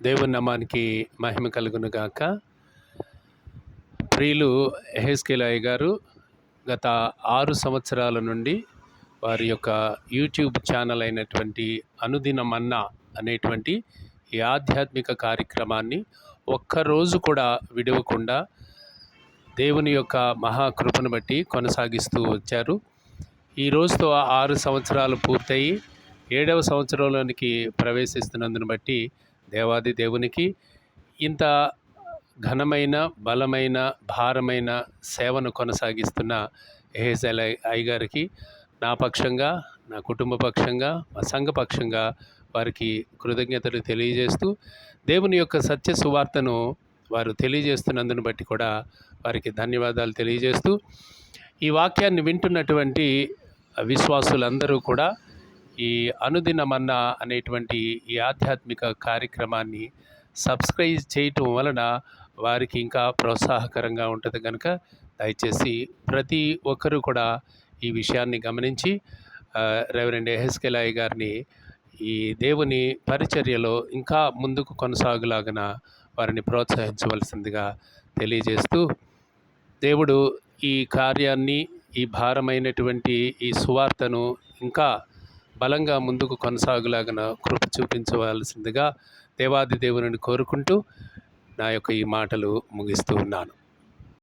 దేవుని నామానికి మహిమ కలుగును గాక ప్రియులు హెస్కేలాయ్ గారు గత ఆరు సంవత్సరాల నుండి వారి యొక్క యూట్యూబ్ ఛానల్ అయినటువంటి అనుదిన మన్నా అనేటువంటి ఈ ఆధ్యాత్మిక కార్యక్రమాన్ని ఒక్కరోజు కూడా విడవకుండా దేవుని యొక్క మహాకృపను బట్టి కొనసాగిస్తూ వచ్చారు. ఈ రోజుతో ఆరు సంవత్సరాలు పూర్తయి ఏడవ సంవత్సరంలోనికి ప్రవేశిస్తున్నందును బట్టి దేవాది దేవునికి ఇంత ఘనమైన బలమైన భారమైన సేవను కొనసాగిస్తున్న ఏహెజల్ అయ్యగారికి నా పక్షంగా నా కుటుంబ పక్షంగా మా సంఘ పక్షంగా వారికి కృతజ్ఞతలు తెలియజేస్తూ దేవుని యొక్క సత్య సువార్తను వారు తెలియజేస్తున్నందును బట్టి కూడా వారికి ధన్యవాదాలు తెలియజేస్తూ ఈ వాక్యాన్ని వింటున్నటువంటి విశ్వాసులందరూ కూడా ఈ అనుదినమన్నా అనేటువంటి ఈ ఆధ్యాత్మిక కార్యక్రమాన్ని సబ్స్క్రైబ్ చేయటం వలన వారికి ఇంకా ప్రోత్సాహకరంగా ఉంటుంది కనుక దయచేసి ప్రతి ఒక్కరూ కూడా ఈ విషయాన్ని గమనించి రెవరెండ్ ఎహెస్కెలాయ్ గారిని ఈ దేవుని పరిచర్యలో ఇంకా ముందుకు కొనసాగులాగన వారిని ప్రోత్సహించవలసిందిగా తెలియజేస్తూ దేవుడు ఈ కార్యాన్ని ఈ భారమైనటువంటి ఈ సువార్తను ఇంకా బలంగా ముందుకు కొనసాగులాగన కృప చూపించవలసిందిగా దేవాది దేవుని కోరుకుంటూ నా యొక్క ఈ మాటలు ముగిస్తూ ఉన్నాను.